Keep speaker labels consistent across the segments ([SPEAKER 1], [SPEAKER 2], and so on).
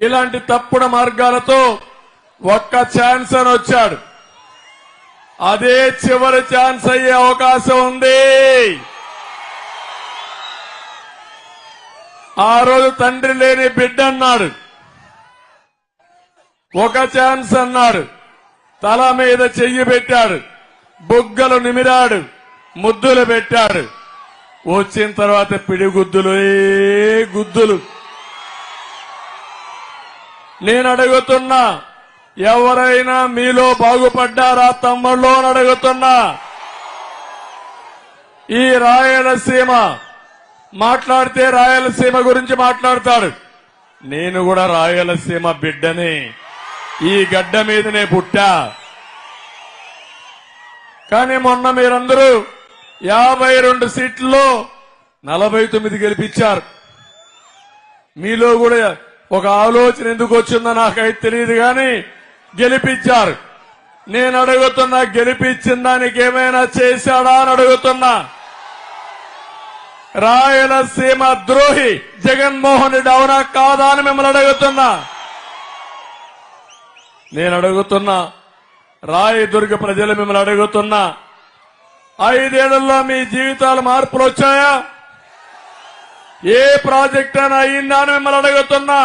[SPEAKER 1] ఇలాంటి తప్పుడు మార్గాలతో ఒక్క ఛాన్స్ అని వచ్చాడు. అదే చివరి ఛాన్స్ అయ్యే అవకాశం ఉంది. ఆ రోజు తండ్రి లేని బిడ్డ అన్నాడు. ఒక ఛాన్స్ అన్నాడు. తల మీద చెయ్యి పెట్టాడు. బుగ్గలు నిమిరాడు. ముద్దులు పెట్టాడు. వచ్చిన తర్వాత పిడిగుద్దులు ఏ గుద్దులు. నేను అడుగుతున్నా ఎవరైనా మీలో బాగుపడ్డారా తమ్ముళ్ళు అని అడుగుతున్నా. ఈ రాయలసీమ మాట్లాడితే రాయలసీమ గురించి మాట్లాడతాడు నేను కూడా రాయలసీమ బిడ్డని ఈ గడ్డ మీదనే పుట్టా. కానీ మొన్న మీరందరూ యాభై రెండు సీట్లలో నలభై తొమ్మిది గెలిపించారు. మీలో కూడా ఒక ఆలోచన ఎందుకు వచ్చిందో నాకైతే తెలియదు కానీ గెలిపించారు నేను అడుగుతున్నా గెలిపించిన దానికి ఏమైనా చేశాడా అని అడుగుతున్నా. రాయలసీమ ద్రోహి జగన్మోహన్ రెడ్డి అవునా కాదా అని మిమ్మల్ని అడుగుతున్నా. నేను అడుగుతున్నా రాయదుర్గ ప్రజలు మిమ్మల్ని అడుగుతున్నా. ఐదేళ్ళలో మీ జీవితాలు మార్పులు వచ్చాయా? ఏ ప్రాజెక్ట్ అయినా అయిందా అని మిమ్మల్ని అడుగుతున్నా.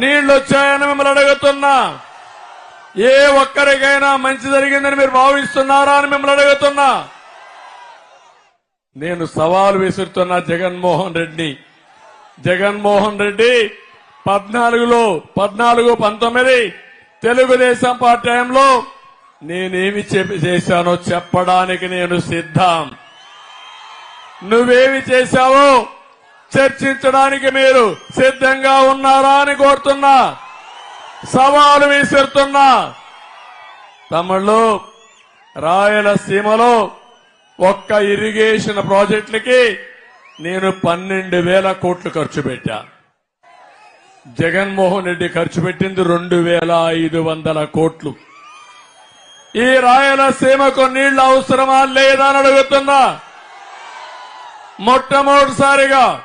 [SPEAKER 1] నీళ్ళు వచ్చాయని మిమ్మల్ని అడుగుతున్నా. ఏ ఒక్కరికైనా మంచి జరిగిందని మీరు భావిస్తున్నారా అని మిమ్మల్ని అడుగుతున్నా. నేను సవాల్ విసురుతున్నా జగన్మోహన్ రెడ్డి జగన్మోహన్ రెడ్డి పద్నాలుగులో పద్నాలుగు పంతొమ్మిది తెలుగుదేశం పార్టీ టైంలో నేనేమి చేశానో చెప్పడానికి నేను సిద్ధం. నువ్వేమి చేశావో చర్చించడానికి మీరు సిద్ధంగా ఉన్నారా అని కోరుతున్నా. సవాలు విసురుతున్నా. తమిళ్ళు రాయలసీమలో ఒక్క ఇరిగేషన్ ప్రాజెక్టులకి నేను పన్నెండు వేల కోట్లు ఖర్చు పెట్టా. జగన్మోహన్ రెడ్డి ఖర్చు పెట్టింది రెండు వేల ఐదు వందల కోట్లు. ఈ రాయలసీమకు నీళ్ళు అవసరమా లేదా అని అడుగుతున్నా. మొట్టమొదటిసారిగా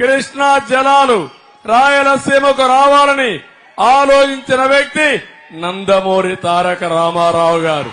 [SPEAKER 1] కృష్ణా జలాలు రాయలసీమకు రావాలని ఆలోచించిన వ్యక్తి నందమూరి తారక రామారావు గారు.